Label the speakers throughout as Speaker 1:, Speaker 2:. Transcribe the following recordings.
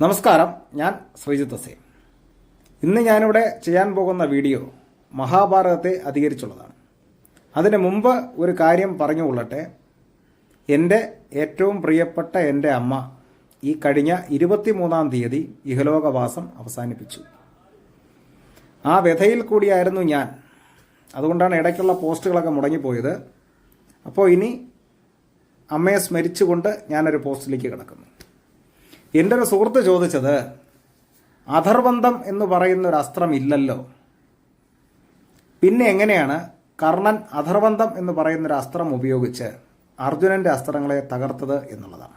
Speaker 1: നമസ്കാരം ഞാൻ ശ്രീജിത്ത് സേ ഇന്ന് ഞാനിവിടെ ചെയ്യാൻ പോകുന്ന വീഡിയോ മഹാഭാരതത്തെ അധികരിച്ചുള്ളതാണ്. അതിന് മുമ്പ് ഒരു കാര്യം പറഞ്ഞു പറഞ്ഞുകൊള്ളട്ടെ എന്റെ ഏറ്റവും പ്രിയപ്പെട്ട എന്റെ അമ്മ ഈ കഴിഞ്ഞ ഇരുപത്തിമൂന്നാം തീയതി ഇഹലോകവാസം അവസാനിപ്പിച്ചു. ആ വ്യഥയിൽ കൂടിയായിരുന്നു ഞാൻ. അതുകൊണ്ടാണ് ഇടയ്ക്കുള്ള പോസ്റ്റുകളൊക്കെ മുടങ്ങിപ്പോയത്. അപ്പോൾ ഇനി അമ്മയെ സ്മരിച്ചുകൊണ്ട് ഞാനൊരു പോസ്റ്റിലേക്ക് കിടക്കുന്നു. എന്റെ ഒരു സുഹൃത്ത് ചോദിച്ചത് അധർബന്ധം എന്ന് പറയുന്ന ഒരു അസ്ത്രം ഇല്ലല്ലോ. പിന്നെ എങ്ങനെയാണ് കർണൻ അധർബന്ധം എന്ന് പറയുന്ന ഒരു അസ്ത്രം ഉപയോഗിച്ച് അർജുനന്റെ അസ്ത്രങ്ങളെ തകർത്തത് എന്നുള്ളതാണ്.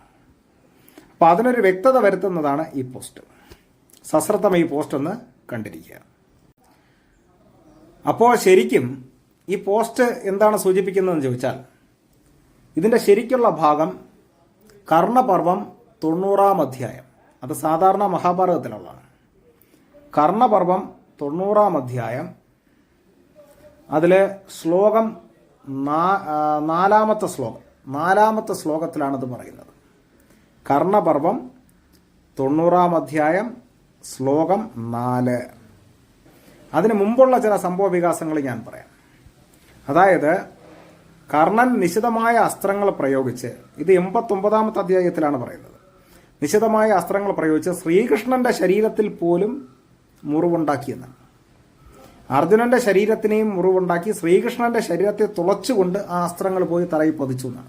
Speaker 1: അപ്പം അതിനൊരു വ്യക്തത വരുത്തുന്നതാണ് ഈ പോസ്റ്റ്. സശ്രദ്ധം ഈ പോസ്റ്റ് ഒന്ന് കണ്ടിരിക്കുക. അപ്പോൾ ശരിക്കും ഈ പോസ്റ്റ് എന്താണ് സൂചിപ്പിക്കുന്നതെന്ന് ചോദിച്ചാൽ ഇതിന്റെ ശരിക്കുള്ള ഭാഗം കർണപർവം തൊണ്ണൂറാം അധ്യായം. അത് സാധാരണ മഹാഭാരതത്തിലുള്ളതാണ്. കർണപർവം തൊണ്ണൂറാം അധ്യായം. അതിൽ ശ്ലോകം നാലാമത്തെ ശ്ലോകം. നാലാമത്തെ ശ്ലോകത്തിലാണിത് പറയുന്നത്. കർണപർവം തൊണ്ണൂറാം അധ്യായം ശ്ലോകം നാല്. അതിനു മുമ്പുള്ള ചില സംഭവ വികാസങ്ങൾ ഞാൻ പറയാം. അതായത് കർണൻ നിശിതമായ അസ്ത്രങ്ങൾ പ്രയോഗിച്ച് ഇത് എൺപത്തൊമ്പതാമത്തെ അധ്യായത്തിലാണ് പറയുന്നത്. നിശിതമായ അസ്ത്രങ്ങൾ പ്രയോഗിച്ച് ശ്രീകൃഷ്ണന്റെ ശരീരത്തിൽ പോലും മുറിവുണ്ടാക്കിയെന്നാണ് അർജുനന്റെ ശരീരത്തിനെയും മുറിവുണ്ടാക്കി ശ്രീകൃഷ്ണന്റെ ശരീരത്തെ തുളച്ചുകൊണ്ട് ആ അസ്ത്രങ്ങൾ പോയി തറയിൽ പതിച്ചു എന്നാണ്.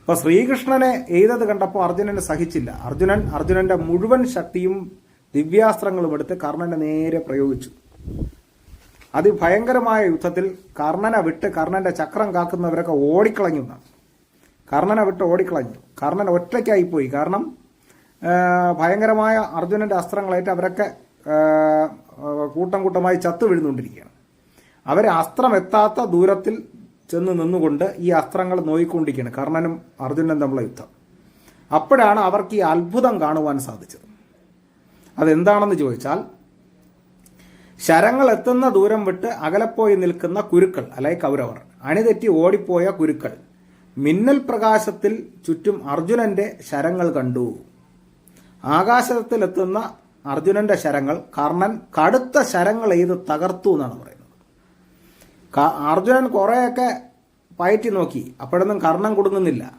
Speaker 1: അപ്പൊ ശ്രീകൃഷ്ണനെ എഴുതത് കണ്ടപ്പോൾ അർജുനന് സഹിച്ചില്ല. അർജുനൻ അർജുനന്റെ മുഴുവൻ ശക്തിയും ദിവ്യാസ്ത്രങ്ങളും എടുത്ത് കർണന്റെ നേരെ പ്രയോഗിച്ചു. അതിഭയങ്കരമായ യുദ്ധത്തിൽ കർണനെ വിട്ട് കർണന്റെ ചക്രം കാക്കുന്നവരൊക്കെ ഓടിക്കളഞ്ഞു എന്നാണ്. കർണനെ വിട്ട് ഓടിക്കളഞ്ഞു. കർണൻ ഒറ്റയ്ക്കായിപ്പോയി കാരണം ഭയങ്കരമായ അർജുനന്റെ അസ്ത്രങ്ങളേറ്റ് അവരൊക്കെ കൂട്ടം കൂട്ടമായി ചത്തു വീഴുന്നുകൊണ്ടിരിക്കുകയാണ്. അവരെ അസ്ത്രം എത്താത്ത ദൂരത്തിൽ ചെന്ന് നിന്നുകൊണ്ട് ഈ അസ്ത്രങ്ങൾ നോയിക്കൊണ്ടിരിക്കുകയാണ്. കർണനും അർജുനനും തമ്മിലുള്ള യുദ്ധം. അപ്പോഴാണ് അവർക്ക് ഈ അത്ഭുതം കാണുവാൻ സാധിച്ചത്. അതെന്താണെന്ന് ചോദിച്ചാൽ ശരങ്ങൾ എത്തുന്ന ദൂരം വിട്ട് അകലെപ്പോയി നിൽക്കുന്ന കുരുക്കൾ അല്ലെങ്കിൽ കൗരവർ അണിതെറ്റി ഓടിപ്പോയ കുരുക്കൾ മിന്നൽ പ്രകാശത്തിൽ ചുറ്റും അർജുനന്റെ ശരങ്ങൾ കണ്ടു. ആകാശത്തിലെത്തുന്ന അർജുനന്റെ ശരങ്ങൾ കർണൻ കടുത്ത ശരങ്ങൾ എയ്ത് തകർത്തു എന്നാണ് പറയുന്നത്. അർജുനൻ കുറേയൊക്കെ പയറ്റി നോക്കി. അപ്പോഴൊന്നും കർണൻ കൊടുങ്ങുന്നില്ല.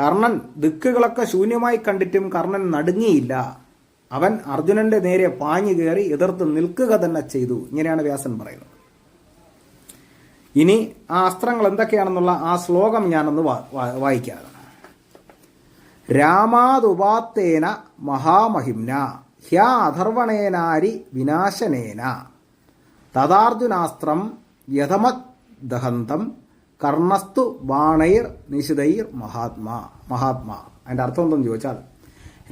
Speaker 1: കർണൻ ദിക്കുകളൊക്കെ ശൂന്യമായി കണ്ടിട്ടും കർണൻ നടുങ്ങിയില്ല. അവൻ അർജുനന്റെ നേരെ പാഞ്ഞു കയറി എതിർത്ത് നിൽക്കുക തന്നെ ചെയ്തു. ഇങ്ങനെയാണ് വ്യാസൻ പറയുന്നത്. ഇനി ആ അസ്ത്രങ്ങൾ എന്തൊക്കെയാണെന്നുള്ള ആ ശ്ലോകം ഞാനൊന്ന് വാ- വാ- വായിക്കാം രാമാതുപാത്തേന മഹാമഹിംന ഹ്യാധർവണേനാരി വിനാശനേന. തഥാർജുനാസ്ത്രം യഥമത് ദഹന്തം കർണസ്തു ബാണൈർ നിശിതൈർ മഹാത്മാ മഹാത്മാ. അതിന്റെ അർത്ഥം എന്തെന്ന് ചോദിച്ചാൽ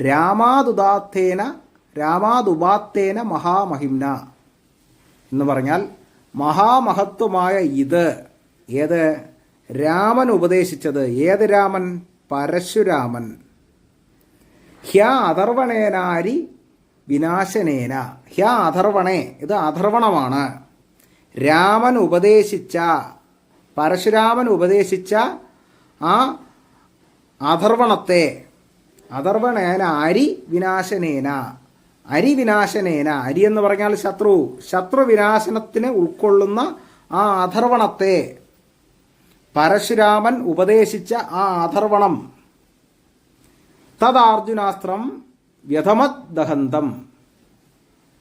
Speaker 1: രാമാതുദാത്തേന രാമാതുപാത്തേന മഹാമഹിംന എന്ന് പറഞ്ഞാൽ മഹാമഹത്വമായ ഇത്. ഏത്? രാമൻ ഉപദേശിച്ചത്. ഏത് രാമൻ? പരശുരാമൻ. ഹ്യ അധർവണേനാരി വിനാശനേന. ഹ്യാ അധർവണേ ഇത് അധർവണമാണ്. രാമൻ ഉപദേശിച്ച പരശുരാമൻ ഉപദേശിച്ച ആ അധർവണത്തെ അധർവണേന അരി വിനാശനേന. അരി വിനാശനേന അരി എന്ന് പറഞ്ഞാൽ ശത്രു ശത്രു വിനാശനത്തിന് ഉൾക്കൊള്ളുന്ന ആ അധർവണത്തെ. പരശുരാമൻ ഉപദേശിച്ച ആ അധർവണം. തദാർജുനാസ്ത്രം വ്യഥമത് ദഹന്തം.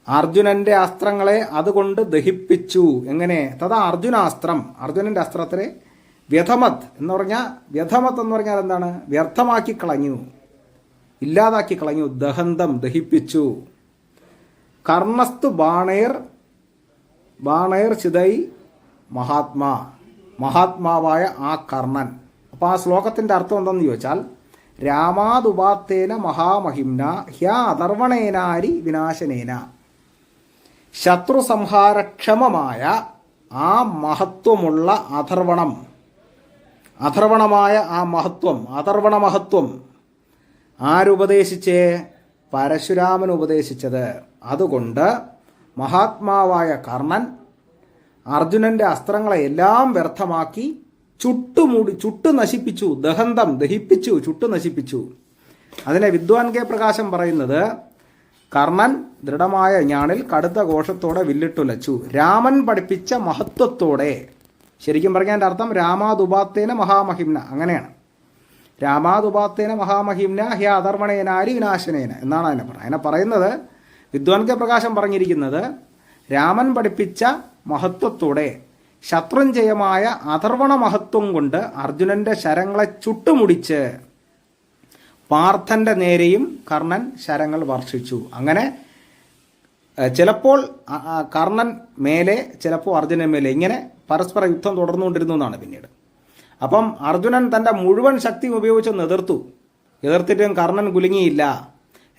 Speaker 1: അർജുനന്റെ അസ്ത്രങ്ങളെ അതുകൊണ്ട് ദഹിപ്പിച്ചു. എങ്ങനെ? തഥാ അർജുനാസ്ത്രം. അർജുനന്റെ അസ്ത്രത്തിനെ വ്യഥമത് എന്ന് പറഞ്ഞാൽ വ്യഥമത് എന്ന് പറഞ്ഞാൽ എന്താണ്? വ്യർത്ഥമാക്കി കളഞ്ഞു. ഇല്ലാതാക്കി കളഞ്ഞു. ദഹന്തം ദഹിപ്പിച്ചു. കർണസ്തു ബാണേർ ബാണേർ ചിതൈ മഹാത്മാ. മഹാത്മാവായ ആ കർണൻ. അപ്പോൾ ആ ശ്ലോകത്തിന്റെ അർത്ഥം എന്തെന്ന് ചോദിച്ചാൽ രാമാതുപാത്തേന മഹാമഹിംന ഹ്യ അതർവണേനാരി വിനാശനേന. ശത്രു സംഹാരക്ഷമമായ ആ മഹത്വമുള്ള അധർവണം. അധർവണമായ ആ മഹത്വം അധർവണ മഹത്വം. ആരുപദേശിച്ചേ പരശുരാമൻ ഉപദേശിച്ചത്. അതുകൊണ്ട് മഹാത്മാവായ കർണൻ അർജുനന്റെ അസ്ത്രങ്ങളെ എല്ലാം വ്യർത്ഥമാക്കി ചുട്ടുമൂടി ചുട്ടു നശിപ്പിച്ചു ദഹന്തം ദഹിപ്പിച്ചു ചുട്ടു നശിപ്പിച്ചു. അതിനെ വിദ്വാൻ കെ പ്രകാശം പറയുന്നത് കർണൻ ദൃഢമായ ഞാണിൽ കടുത്ത ഘോഷത്തോടെ വില്ലിട്ടുലച്ചു. രാമൻ പഠിപ്പിച്ച മഹത്വത്തോടെ. ശരിക്കും പറഞ്ഞാൽ എന്റെ അർത്ഥം രാമാതുപാത്തേന മഹാമഹിംന. അങ്ങനെയാണ്. രാമാതുപാത്തേന മഹാമഹിംന ഹ്യ അധർമ്മണേനാരി വിനാശനേന എന്നാണ് അതിനെ പറയുന്നത്. അതിനെ പറയുന്നത് വിദ്വാൻ കെ പ്രകാശം പറഞ്ഞിരിക്കുന്നത് രാമൻ പഠിപ്പിച്ച മഹത്വത്തോടെ. ശത്രുഞ്ജയമായ അഥർവണ മഹത്വം കൊണ്ട് അർജുനന്റെ ശരങ്ങളെ ചുട്ടുമുടിച്ച് പാർത്ഥന്റെ നേരെയും കർണൻ ശരങ്ങൾ വർഷിച്ചു. അങ്ങനെ ചിലപ്പോൾ കർണൻ മേലെ ചിലപ്പോൾ അർജുനൻ മേലെ ഇങ്ങനെ പരസ്പര യുദ്ധം തുടർന്നുകൊണ്ടിരുന്നു എന്നാണ് പിന്നീട്. അപ്പം അർജുനൻ തന്റെ മുഴുവൻ ശക്തി ഉപയോഗിച്ച് എതിർത്തു. എതിർത്തിട്ടും കർണൻ കുലുങ്ങിയില്ല.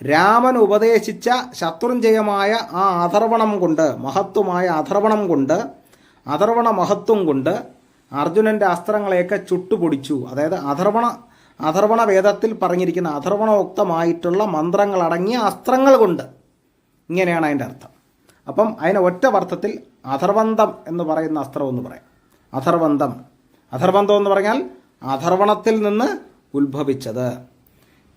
Speaker 1: രാമൻ ഉപദേശിച്ച ശത്രുഞ്ജയമായ ആ അഥർവണം കൊണ്ട് മഹത്വമായ അഥർവണം കൊണ്ട് അഥർവണ മഹത്വം കൊണ്ട് അർജുനന്റെ അസ്ത്രങ്ങളെയൊക്കെ ചുട്ടുപൊടിച്ചു. അതായത് അഥർവണ അഥർവണ വേദത്തിൽ പറഞ്ഞിരിക്കുന്ന അഥർവണോക്തമായിട്ടുള്ള മന്ത്രങ്ങളടങ്ങിയ അസ്ത്രങ്ങൾ കൊണ്ട് ഇങ്ങനെയാണ് അതിന്റെ അർത്ഥം. അപ്പം അതിനെ ഒറ്റ അർത്ഥത്തിൽ അഥർവന്തം എന്ന് പറയുന്ന അസ്ത്രം എന്ന് പറയാം. അഥർവന്തം അഥർവന്തം എന്ന് പറഞ്ഞാൽ അഥർവണത്തിൽ നിന്ന് ഉത്ഭവിച്ചത്.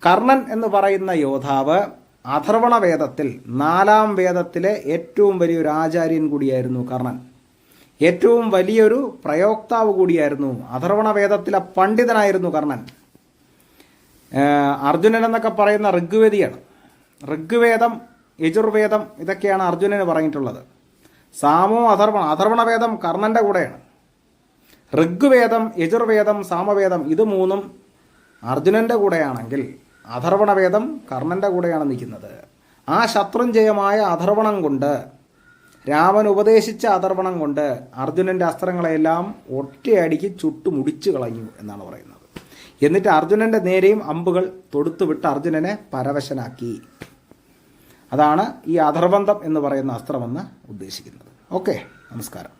Speaker 1: കർണൻ എന്ന് പറയുന്ന യോദ്ധാവ് അഥർവണ വേദത്തിൽ നാലാം വേദത്തിലെ ഏറ്റവും വലിയൊരു ആചാര്യൻ കൂടിയായിരുന്നു കർണൻ. ഏറ്റവും വലിയൊരു പ്രയോക്താവ് കൂടിയായിരുന്നു അഥർവണ വേദത്തിലെ പണ്ഡിതനായിരുന്നു കർണൻ. അർജുനൻ എന്നൊക്കെ പറയുന്ന ഋഗ്വേദിയാണ്. ഋഗ്വേദം യജുർവേദം ഇതൊക്കെയാണ് അർജുനന് പറഞ്ഞിട്ടുള്ളത്. സാമോ അഥർവണ അഥർവണ വേദം കർണന്റെ കൂടെയാണ്. ഋഗ്വേദം യജുർവേദം സാമവേദം ഇത് മൂന്നും അർജുനന്റെ കൂടെയാണെങ്കിൽ അഥർവണ വേദം കർണന്റെ കൂടെയാണ് നിൽക്കുന്നത്. ആ ശത്രുഞ്ജയമായ അഥർവണം കൊണ്ട് രാമൻ ഉപദേശിച്ച അതർവണം കൊണ്ട് അർജുനന്റെ അസ്ത്രങ്ങളെല്ലാം ഒറ്റയടിക്ക് ചുട്ടുമുടിച്ചു കളഞ്ഞു എന്നാണ് പറയുന്നത്. എന്നിട്ട് അർജുനന്റെ നേരെയും അമ്പുകൾ തൊടുത്തുവിട്ട് അർജുനനെ പരവശനാക്കി. അതാണ് ഈ അധർബന്ധം എന്ന് പറയുന്ന അസ്ത്രമെന്ന് ഉദ്ദേശിക്കുന്നത്. ഓക്കെ നമസ്കാരം.